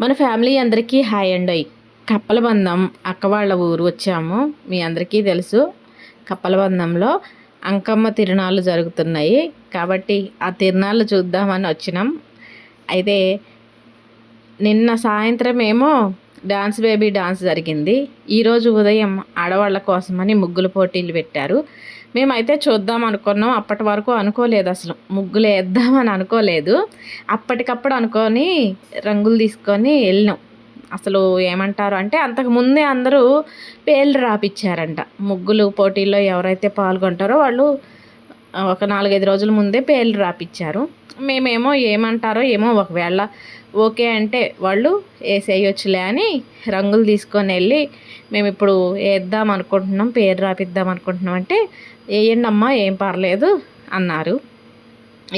మన ఫ్యామిలీ అందరికీ హాయ్ అండి. కప్పలబంధం అక్క వాళ్ళ ఊరు వచ్చాము. మీ అందరికీ తెలుసు కప్పలబంధంలో అంకమ్మ తిరునాళ్ళు జరుగుతున్నాయి. కాబట్టి ఆ తిరునాళ్ళు చూద్దామని వచ్చినాం. అయితే నిన్న సాయంత్రం ఏమో డాన్స్ బేబీ డాన్స్ జరిగింది. ఈరోజు ఉదయం ఆడవాళ్ళ కోసమని ముగ్గులు పోటీలు పెట్టారు. మేమైతే చూద్దాం అనుకున్నాం. అప్పటి వరకు అనుకోలేదు అసలు. ముగ్గులు వేద్దామని అనుకోలేదు. అప్పటికప్పుడు అనుకొని రంగులు తీసుకొని వెళ్ళినాం. అసలు ఏమంటారు అంటే అంతకు ముందే అందరూ పేర్లు రాపిచ్చారంట. ముగ్గులు పోటీల్లో ఎవరైతే పాల్గొంటారో వాళ్ళు ఒక నాలుగైదు రోజుల ముందే పేర్లు రాపిచ్చారు. మేమేమో ఏమంటారో ఏమో ఒకవేళ ఓకే అంటే వాళ్ళు వేసేయొచ్చులే అని రంగులు తీసుకొని వెళ్ళి మేము ఇప్పుడు వేద్దాం అనుకుంటున్నాం పేరు రాపిద్దాం అనుకుంటున్నాం అంటే వేయండి అమ్మా ఏం పర్లేదు అన్నారు.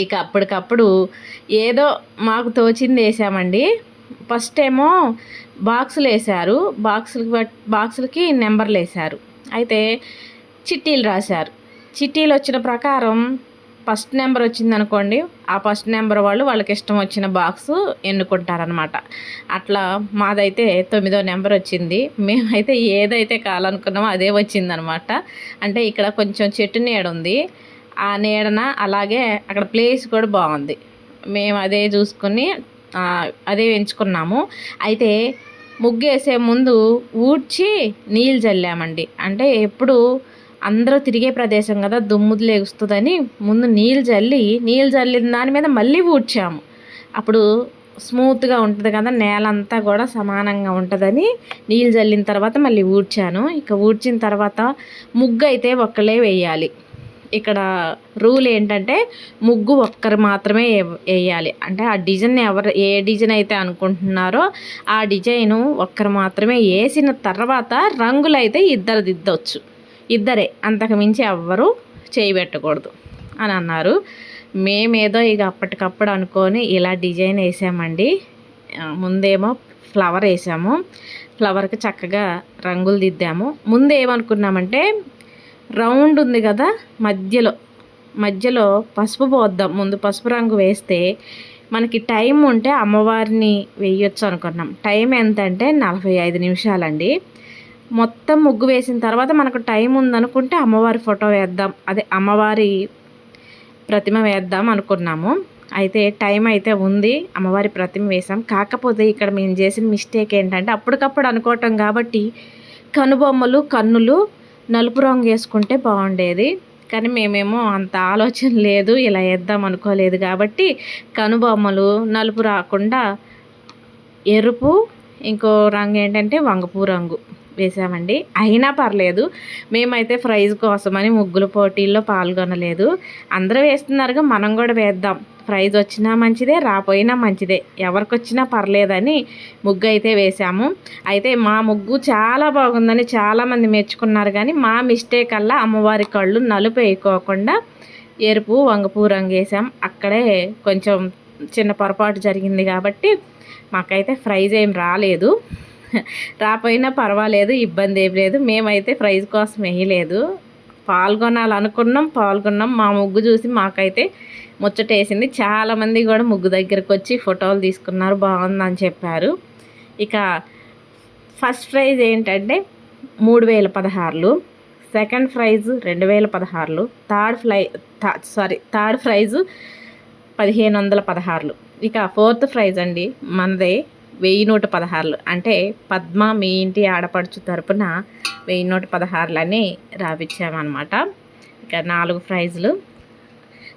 ఇక అప్పటికప్పుడు ఏదో మాకు తోచింది వేసామండి ఫస్ట్ ఏమో బాక్సులు వేశారు బాక్సులకి బాక్సులకి నెంబర్లు వేశారు అయితే చిట్టీలు రాశారు. చిట్టీలు వచ్చిన ప్రకారం ఫస్ట్ నెంబర్ వచ్చింది అనుకోండి ఆ ఫస్ట్ నెంబర్ వాళ్ళు వాళ్ళకి ఇష్టం వచ్చిన బాక్స్ ఎన్నుకుంటారనమాట అట్లా మాదైతే తొమ్మిదో నెంబర్ వచ్చింది. మేమైతే ఏదైతే కావాలనుకున్నామో అదే వచ్చిందనమాట అంటే ఇక్కడ కొంచెం చెట్టు నీడ ఉంది. ఆ నీడన అలాగే అక్కడ ప్లేస్ కూడా బాగుంది. మేము అదే చూసుకుని అదే ఎంచుకున్నాము. అయితే ముగ్గేసే ముందు ఊడ్చి నీళ్ళు చల్లామండి అంటే ఎప్పుడు అందరూ తిరిగే ప్రదేశం కదా దుమ్ముది లేగుస్తుందని ముందు నీళ్ళు చల్లి నీళ్ళు చల్లిన దాని మీద మళ్ళీ ఊడ్చాము. అప్పుడు స్మూత్గా ఉంటుంది కదా నేల అంతా కూడా సమానంగా ఉంటుందని నీళ్ళు చల్లిన తర్వాత మళ్ళీ ఊడ్చాను. ఇక ఊడ్చిన తర్వాత ముగ్గు అయితే ఒక్కలే వేయాలి. ఇక్కడ రూల్ ఏంటంటే ముగ్గు ఒక్కరు మాత్రమే వేయాలి. అంటే ఆ డిజైన్ ఎవరు ఏ డిజైన్ అయితే అనుకుంటున్నారో ఆ డిజైను ఒక్కరు మాత్రమే వేసిన తర్వాత రంగులు అయితే ఇద్దరు దిద్దవచ్చు ఇద్దరే అంతకుమించి ఎవ్వరు చేయబెట్టకూడదు అని అన్నారు. మేమేదో ఇక అప్పటికప్పుడు అనుకొని ఇలా డిజైన్ వేసామండి. ముందేమో ఫ్లవర్ వేసాము. ఫ్లవర్కి చక్కగా రంగులు దిద్దాము. ముందు ఏమనుకున్నామంటే రౌండ్ ఉంది కదా మధ్యలో మధ్యలో పసుపు పోద్దాం. ముందు పసుపు రంగు వేస్తే మనకి టైం ఉంటే అమ్మవారిని వేయొచ్చు అనుకున్నాం. టైం ఎంత అంటే నలభై ఐదు నిమిషాలండి. మొత్తం ముగ్గు వేసిన తర్వాత మనకు టైం ఉందనుకుంటే అమ్మవారి ఫోటో వేద్దాం. అదే అమ్మవారి ప్రతిమ వేద్దాం అనుకున్నాము. అయితే టైం అయితే ఉంది అమ్మవారి ప్రతిమ వేసాం కాకపోతే ఇక్కడ మేము చేసిన మిస్టేక్ ఏంటంటే అప్పటికప్పుడు అనుకోవటం కాబట్టి కనుబొమ్మలు కన్నులు నలుపు రంగు వేసుకుంటే బాగుండేది. కానీ మేమేమో అంత ఆలోచన లేదు ఇలా వేద్దాం అనుకోలేదు కాబట్టి కనుబొమ్మలు నలుపు రాకుండా ఎరుపు ఇంకో రంగు ఏంటంటే వంగపు రంగు. వేసామండి. అయినా పర్లేదు మేమైతే ప్రైజ్ కోసమని ముగ్గుల పోటీల్లో పాల్గొనలేదు. అందరూ వేస్తున్నారుగా మనం కూడా వేద్దాం. ప్రైజ్ వచ్చినా మంచిదే రాపోయినా మంచిదే. ఎవరికి వచ్చినా పర్లేదని ముగ్గు అయితే వేసాము. అయితే మా ముగ్గు చాలా బాగుందని చాలామంది మెచ్చుకున్నారు కానీ మా మిస్టేక్ అల్లా అమ్మవారి కళ్ళు నలుపు వేయకోకుండా ఎరుపు వంగపు రంగు వేసాం. అక్కడే కొంచెం చిన్న పొరపాటు జరిగింది కాబట్టి మాకైతే ప్రైజ్ ఏం రాలేదు. రాపోయినా పర్వాలేదు ఇబ్బంది ఏం లేదు. మేమైతే ప్రైజ్ కోసం వేయలేదు పాల్గొనాలనుకున్నాం పాల్గొన్నాం. మా ముగ్గు చూసి మాకైతే ముచ్చటేసింది. చాలామంది కూడా ముగ్గు దగ్గరకు వచ్చి ఫోటోలు తీసుకున్నారు. బాగుందని చెప్పారు. ఇక ఫస్ట్ ప్రైజ్ ఏంటంటే మూడు వేల పదహారులు. సెకండ్ ప్రైజ్ రెండు వేల పదహారులు. Third fly sorry third prize పదిహేను వందల పదహారులు. ఇక ఫోర్త్ ప్రైజ్ అండి. మనదే వెయ్యి నూట పదహారులు. అంటే పద్మ మీ ఇంటి ఆడపడుచు తరపున వెయ్యి నూట పదహారులని రాపిచ్చామన్నమాట ఇక నాలుగు ప్రైజులు.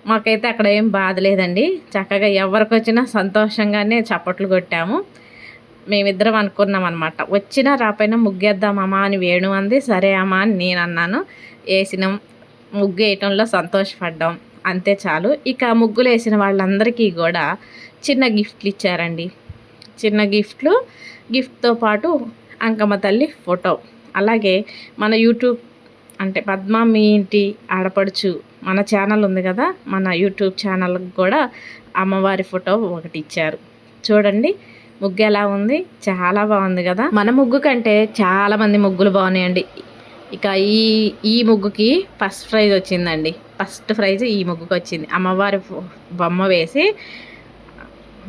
మాకైతే అక్కడ ఏం బాధ లేదండి. చక్కగా ఎవరికి వచ్చినా సంతోషంగానే చప్పట్లు కొట్టాము. మేమిద్దరం అనుకున్నాం అనమాట వచ్చినా రాపోయినా ముగ్గేద్దామమ్మా అని వేణు అంది. సరే అమ్మా అని నేను అన్నాను. వేసినాం ముగ్గు వేయటంలో సంతోషపడ్డాం. అంతే చాలు. ఇక ముగ్గులు వేసిన వాళ్ళందరికీ కూడా చిన్న గిఫ్ట్లు ఇచ్చారండి. చిన్న గిఫ్ట్లు గిఫ్ట్తో పాటు అంకమ్మ తల్లి ఫోటో. అలాగే మన యూట్యూబ్ అంటే పద్మ మీ ఇంటి ఆడపడుచు మన ఛానల్ ఉంది కదా మన యూట్యూబ్ ఛానల్కి కూడా అమ్మవారి ఫోటో ఒకటి ఇచ్చారు. చూడండి ముగ్గు ఎలా ఉంది? చాలా బాగుంది కదా. మన ముగ్గు కంటే చాలామంది ముగ్గులు బాగున్నాయండి. ఇక ఈ ఈ ముగ్గుకి ఫస్ట్ ప్రైజ్ వచ్చిందండి. ఫస్ట్ ప్రైజ్ ఈ ముగ్గుకి వచ్చింది అమ్మవారి బొమ్మ వేసి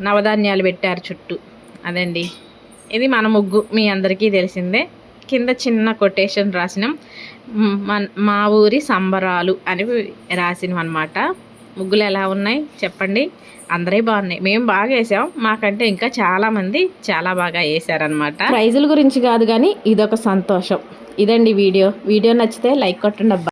నవధాన్యాలు పెట్టారు చుట్టూ. అదండి. ఇది మన ముగ్గు మీ అందరికీ తెలిసిందే. కింద చిన్న కొటేషన్ రాసినాం. మన మా ఊరి సంబరాలు అని రాసినాం అనమాట ముగ్గులు ఎలా ఉన్నాయి చెప్పండి. అందరే బాగున్నాయి. మేము బాగా వేసాం. మాకంటే ఇంకా చాలామంది చాలా బాగా వేసారనమాట ప్రైజుల గురించి కాదు కానీ ఇదొక సంతోషం. ఇదండి వీడియో. వీడియో నచ్చితే లైక్ కొట్టండి అబ్బా.